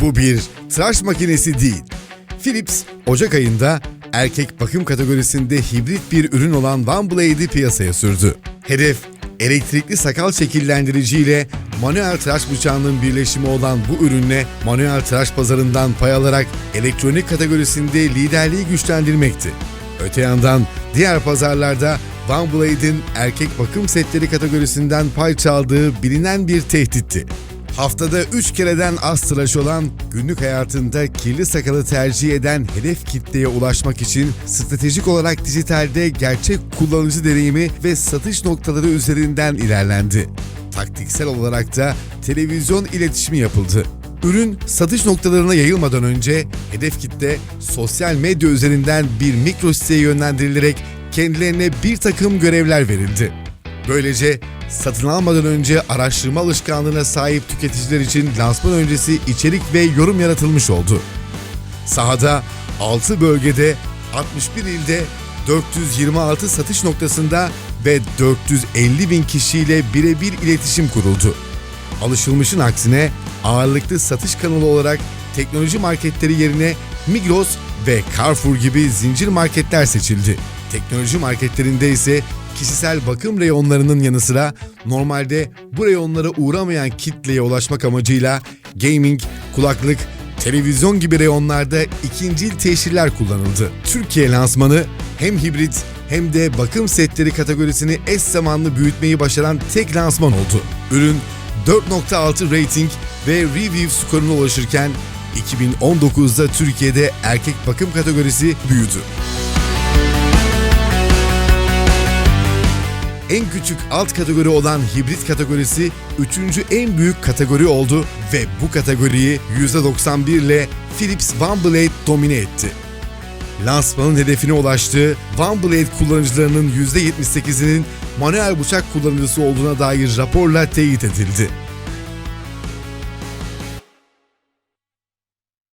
Bu bir tıraş makinesi değil. Philips, Ocak ayında erkek bakım kategorisinde hibrit bir ürün olan One Blade'i piyasaya sürdü. Hedef, elektrikli sakal şekillendirici ile manuel tıraş bıçağının birleşimi olan bu ürünle manuel tıraş pazarından pay alarak elektronik kategorisinde liderliği güçlendirmekti. Öte yandan diğer pazarlarda One Blade'in erkek bakım setleri kategorisinden pay çaldığı bilinen bir tehditti. Haftada 3 kereden az tıraş olan, günlük hayatında kirli sakalı tercih eden hedef kitleye ulaşmak için stratejik olarak dijitalde gerçek kullanıcı deneyimi ve satış noktaları üzerinden ilerlendi. Taktiksel olarak da televizyon iletişimi yapıldı. Ürün satış noktalarına yayılmadan önce hedef kitle sosyal medya üzerinden bir mikro siteye yönlendirilerek kendilerine bir takım görevler verildi. Böylece satın almadan önce araştırma alışkanlığına sahip tüketiciler için lansman öncesi içerik ve yorum yaratılmış oldu. Sahada 6 bölgede 61 ilde 426 satış noktasında ve 450 bin kişiyle birebir iletişim kuruldu. Alışılmışın aksine ağırlıklı satış kanalı olarak teknoloji marketleri yerine Migros ve Carrefour gibi zincir marketler seçildi. Teknoloji marketlerinde ise kişisel bakım reyonlarının yanı sıra normalde bu reyonlara uğramayan kitleye ulaşmak amacıyla gaming, kulaklık, televizyon gibi reyonlarda ikincil teşhirler kullanıldı. Türkiye lansmanı hem hibrit hem de bakım setleri kategorisini eş zamanlı büyütmeyi başaran tek lansman oldu. Ürün 4.6 rating ve review skoruna ulaşırken 2019'da Türkiye'de erkek bakım kategorisi büyüdü. En küçük alt kategori olan hibrit kategorisi 3. en büyük kategori oldu ve bu kategoriyi %91 ile Philips OneBlade domine etti. Lansmanın hedefine ulaştığı OneBlade kullanıcılarının %78'inin manuel bıçak kullanıcısı olduğuna dair raporla teyit edildi.